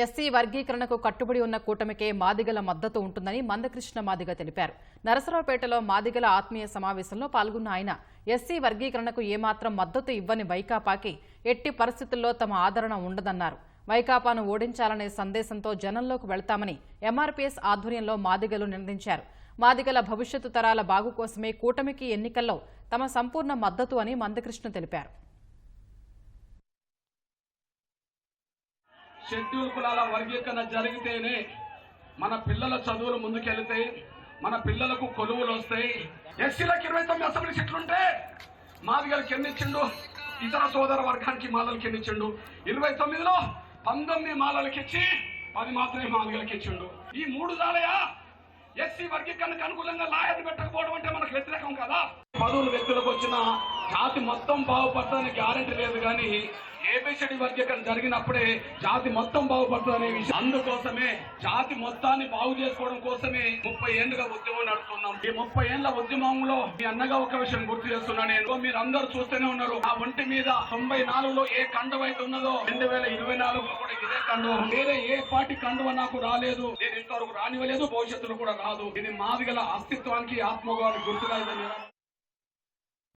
SC వర్గీకరణకు కట్టుబడి ఉన్న కూటమికే మాదిగల మద్దతు ఉంటుందని మందకృష్ణ మాదిగ తెలిపారు. నరసరావుపేటలో మాదిగల ఆత్మీయ సమావేశంలో పాల్గొన్న ఆయన ఎస్సీ వర్గీకరణకు ఏమాత్రం మద్దతు ఇవ్వని వైకాపాకి ఎట్టి పరిస్థితుల్లో తమ ఆదరణ ఉండదన్నారు. వైకాపాను ఓడించాలనే సందేశంతో జనంలోకి వెళ్తామని ఎంఆర్పీఎస్ ఆధ్వర్యంలో మాదిగలు నిర్ణయించారు. మాదిగల భవిష్యత్తు తరాల బాగు కోసమే కూటమికి ఎన్నికల్లో తమ సంపూర్ణ మద్దతు అని మందకృష్ణ తెలిపారు. షెడ్యూల్ కులాల వర్గీకరణ జరిగితేనే మన పిల్లల చదువులు ముందుకెళ్తాయి మన పిల్లలకు కొలువులు వస్తాయి. ఎస్సీలకు ఇరవై తొమ్మిది అసెంబ్లీ సీట్లు ఉంటే మాదిగలకి ఎన్ని ఇచ్చిండు? ఇతర సోదర వర్గానికి మాలలకి ఎన్ని ఇచ్చిండు? ఇరవై తొమ్మిదిలో పంతొమ్మిది మాలలకి ఇచ్చి పది మాత్రమే మాదిగలకి ఇచ్చిండు. ఈ మూడు జాలయా? ఎస్సీ వర్గీకరణకు అనుకూలంగా లాయర్ పెట్టకపోవడం అంటే మనకు వ్యతిరేకం కదా? పదవులు వ్యక్తులకు వచ్చిన జాతి మొత్తం బాగుపడుతుందని గ్యారెంటీ లేదు కానీ ఏబిసిడి వర్గీకరణ జరిగినప్పుడే జాతి మొత్తం బాగుపడుతుందనే విషయం. అందుకోసమే జాతి మొత్తాన్ని బాగు చేసుకోవడం కోసమే ముప్పై ఏళ్ళుగా ఉద్యమం నడుపుతున్నాం. ఈ ముప్పై ఏళ్ళ ఉద్యమంలో మీ అన్నగా ఒక విషయం గుర్తు చేస్తున్నా నేను. మీరు అందరూ చూస్తూనే ఉన్నారు. ఆ ఒంటి మీద తొంభై నాలుగులో ఏ కండవ అయితే ఉన్నదో రెండు వేల ఇరవై నాలుగులో కూడా ఇదే కండువ. వేరే ఏ పార్టీ కండువ నాకు రాలేదు. నేను ఇంతవరకు రానివ్వలేదు. భవిష్యత్తులో కూడా రాదు. ఇది మాదిగల అస్తిత్వానికి ఆత్మగౌరవానికి గుర్తుగా